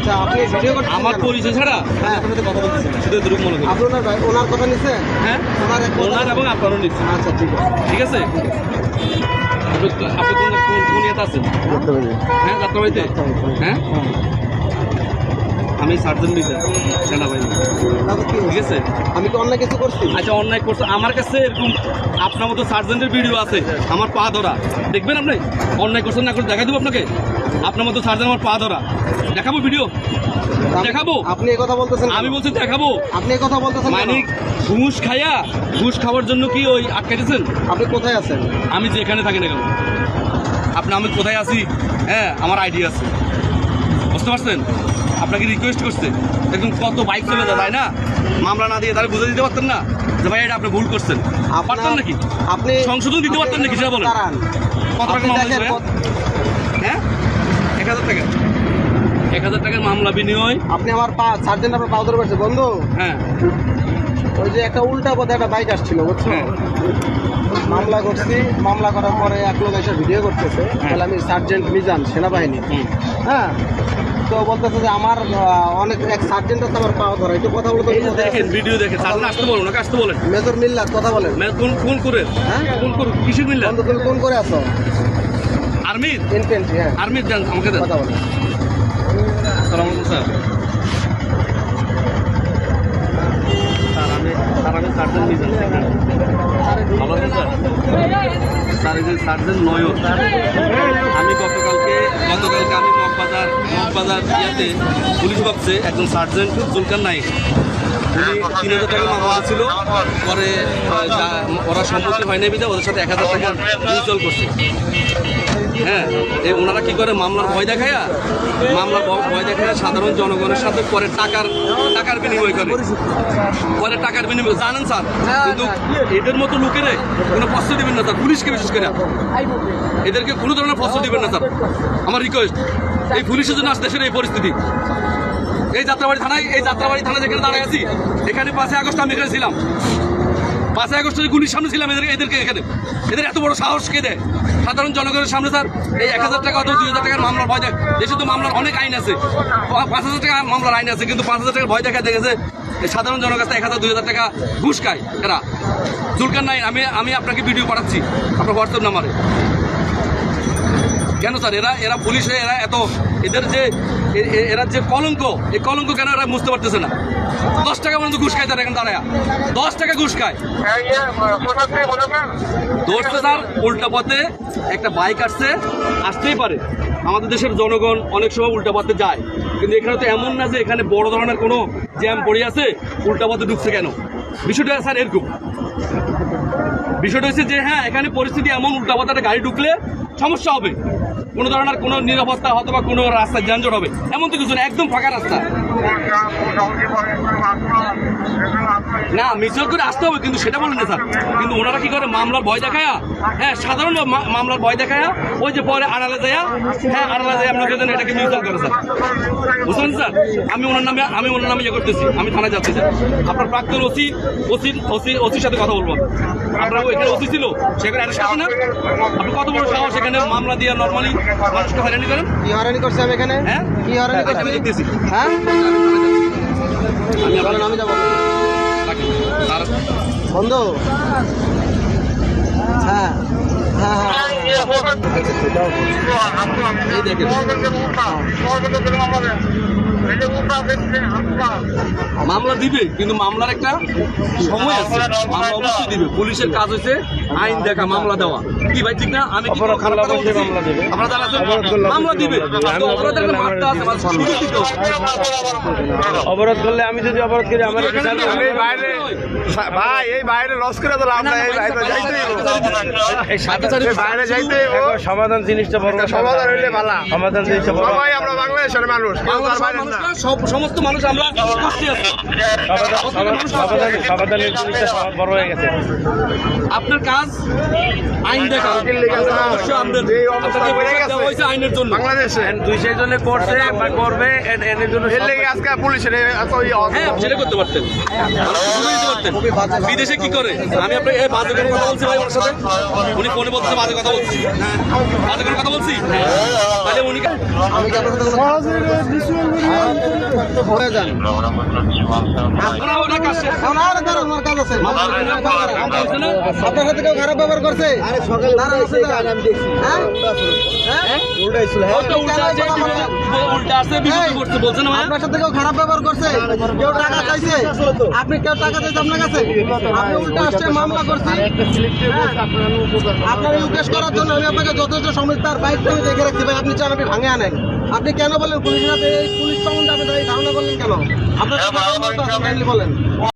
আচ্ছা আপনি ভিডিও করতে আমার পরিচয় ছাড়া? হ্যাঁ। আপনার সাথে কথা শুধু দুরুক মনে করি। ভাই ওনার কথা নিছেন? হ্যাঁ? ওনার এবং আপনারও নিচ্ছি। আচ্ছা ঠিক আছে। ঠিক আছে? আপনি আপনি কোন কোন কোন ইয়েতে আছেন? হ্যাঁ যাত্রাবাড়িতে হ্যাঁ। আমি সার্জন সেনাবাহিনী। ঠিক আছে? আমি কি অন্য কিছু করছি। আচ্ছা অন্যায় করছে। আমার কাছে এরকম আপনার মতো সার্জেন্টের ভিডিও আছে। আমার পা ধরা। দেখবেন আপনি? অন্যায় করছেন না করে দেখা দেবো আপনাকে। আপনার মতো সার্জেন্ট আমার পা ধরা। দেখাবো ভিডিও দেখাবো? আপনি কথা বলতেছেন? আমি বলছি দেখাবো। আপনি কথা বলতেছেন? মানে ঘুষ খাইয়া ঘুষ খাওয়ার জন্য কি ওই আটকাইতেছেন? আপনি কোথায় আছেন? আমি যেখানে থাকি না কেন? আপনি আমি কোথায় আছি? হ্যাঁ আমার আইডিয়া আছে। বুঝতে পারছেন? আপনাকে রিকোয়েস্ট করছে। দেখুন কত বাইক চলে যায় তাই না? মামলা না দিয়ে তাহলে বুঝে দিতে পারতেন না যে ভাই এটা আপনি ভুল করছেন। পারতেন নাকি? আপনি সংশোধন দিতে পারতেন নাকি সেটা বলেন। কত টাকা মামলা হ্যাঁ? হাজার টাকা। এক হাজার টাকার মামলা বিনিময়। আপনি আমার পা সার্জেন্ট আপনার পাউদার ধরে বন্ধু। হ্যাঁ। ওই যে একটা উল্টা পথে একটা বাইক আসছিল বুঝছ? হ্যাঁ। মামলা করছি মামলা করার পরে এক লোক এসে ভিডিও করতেছে। তাহলে আমি সার্জেন্ট মিজান সেনাবাহিনী। হ্যাঁ? তো বলতেছে যে আমার অনেক এক সার্জেন্ট আছে আমার পাও ধরা। একটু কথা বলতে দেখেন ভিডিও দেখেন তাহলে আসতে বলুন ওনাকে আসতে বলেন। মেজর মিল্লাত কথা বলেন। কোন কোন করে? হ্যাঁ? কোন করে? কিসের বন্ধু তুমি কোন করে আছো? আর্মির? ইনফেন্ট্রি হ্যাঁ। আর্মির দেন আমাকে দেন। কথা বলেন আসসালামু আলাইকুম স্যার আমি স্যার আমি সার্জন মিজান ভালো আছে, স্যার? স্যার, এই যে সার্জন নয়ন আমি গতকালকে গতকালকে আমি মগবাজার মগবাজার ইয়াতে পুলিশ বক্সে একজন সার্জেন্ট জুলকার নাইক তিন হাজার টাকা মামলা ছিল পরে ওরা সম্মতি হয় নাই বিধায় ওদের সাথে এক হাজার টাকা মিউচুয়াল করছে। হ্যাঁ এই ওনারা কি করে মামলার ভয় দেখায়া? মামলার ভয় দেখায় সাধারণ জনগণের সাথে পরে টাকার টাকার বিনিময় করে। পরে টাকার বিনিময় জানেন স্যার? কিন্তু এদের মতো লোকেরে কোনো প্রশ্ন দিবেন না স্যার পুলিশকে বিশেষ করে। এদেরকে কোনো ধরনের প্রশ্ন দিবেন না স্যার। আমার রিকোয়েস্ট এই পুলিশের জন্য আজ দেশের এই পরিস্থিতি। এই যাত্রাবাড়ি থানায়, এই যাত্রাবাড়ি থানায় যেখানে দাঁড়ায় আছি, এখানে পাঁচই আগস্ট আমি এখানে ছিলাম। পাঁচই আগস্টের গুলির সামনে ছিলাম এদের এদেরকে এখানে। এদের এত বড় সাহস কে দেয়? সাধারণ জনগণের সামনে স্যার, এই এক হাজার টাকা অথবা দুই হাজার টাকার মামলার ভয় দেয় দেশে তো মামলার অনেক আইন আছে। পাঁচ হাজার টাকা মামলার আইন আছে, কিন্তু পাঁচ হাজার টাকার ভয় দেখা দেখেছে সাধারণ জনগণ এক হাজার, দুই হাজার টাকা ঘুষ খায় এরা। জুলকার নাই, আমি আমি আপনাকে ভিডিও পাঠাচ্ছি, আপনার হোয়াটসঅ্যাপ নাম্বারে কেন স্যার? এরা এরা পুলিশ হয়ে এরা এত এদের যে এরা যে কলঙ্ক, এই কলঙ্ক কেন এরা বুঝতে পারতেছে না? দশ টাকা পর্যন্ত ঘুষ খায় তারা এখন দাঁড়ায়। দশ টাকা ঘুষ খায়। স্যার, উল্টা পথে একটা বাইক আসছে, আসতেই পারে। আমাদের দেশের জনগণ অনেক সময় উল্টা পথে যায়। কিন্তু এখানে তো এমন না যে এখানে বড় ধরনের কোনো জ্যাম পড়ে আছে, উল্টা পথে ঢুকছে কেন? বিষয়টা স্যার এরকম। বিষয়টা হচ্ছে যে হ্যাঁ এখানে পরিস্থিতি এমন, উল্টা পথে গাড়ি ঢুকলে সমস্যা হবে। কোনো ধরনের কোনো নিরাপত্তা হয়তো বা কোনো রাস্তা যানজট হবে, এমন তো কিছু না, একদম ফাঁকা রাস্তা। না মিছিল করে আসতে হবে কিন্তু সেটা বলেন না স্যার। কিন্তু ওনারা কি করে? মামলার ভয় দেখায়া? হ্যাঁ সাধারণ মামলার ভয় দেখায়া ওই যে পরে আড়ালে যায়া হ্যাঁ আড়ালে যায় আপনাকে যেন এটাকে মিউচুয়াল করে স্যার। বুঝলেন স্যার? আমি ওনার নামে আমি ওনার নামে ইয়ে করতেছি আমি থানায় যাচ্ছি স্যার। আপনার প্রাক্তন ওসি ওসি ওসি ওসির সাথে কথা বলব। আপনার এখানে ওসি ছিল সেখানে অ্যারেস্ট আছে না? আপনি কত বড় সাহস সেখানে মামলা দিয়ে নর্মালি মানুষকে হয়রানি করেন? কি হয়রানি করছি আমি এখানে? হ্যাঁ? কি হয়রানি আমি করছি? দেখতেছি। হ্যাঁ? আমি আমি যাব। বন্ধু? হ্যাঁ হ্যাঁ হ্যাঁ। মামলা দিবে কিন্তু মামলার একটা সময় আছে। মামলা অবশ্যই দিবে। পুলিশের কাজ হচ্ছে আইন দেখা মামলা দেওয়া। কি ভাই ঠিক না? আমি? আপনারা যারা মামলা দিবে। অপরাধের একটা মাত্রা আছে সুযোগ দিতে হবে। অবরোধ করলে আমি যদি অবরোধ করি আমার এই বাইরে ভাই এই বাইরে লস করে তো লাভ নাই। এই বাইরে যাইতেই এই সাথে সমাধান জিনিসটা বড় সমাধান হইলে ভালো সমাধান জিনিসটা বড় সবাই আমরা বাংলাদেশের মানুষ সব সমস্ত মানুষ আমরা সমাধানের জিনিসটা বড় হয়ে গেছে। আপনার কাজ আইন দেখা। আইনের জন্য। বাংলাদেশে। দুই সেই জন্য করছে বা করবে এর- জন্য এর লেগে আজকে পুলিশের এত হ্যাঁ সেটা করতে পারতেন। বিদেশে কি করে? আমি আপনার এই বাজে কথা বলছি ভাই ওনার সাথে। উনি ফোনে বলছে বাজে কথা বলছি। কথা বলছি তাহলে উনি খারাপ ব্যবহার করছে খারাপ ব্যবহার করছে কেউ টাকা আপনি কেউ টাকা চাইছে আপনার কাছে আপনি উল্টা আসছে মামলা করছি হ্যাঁ। আপনার ইউকেশ করার জন্য আমি আপনাকে যথেষ্ট সময় তার বাইক আমি দেখে রাখছি ভাই। আপনি চান আপনি ভাঙে আনেন। আপনি কেন বলেন পুলিশ না এই পুলিশ সম্বন্ধে আপনি ধারণা করলেন কেন? আপনার kindly বলেন।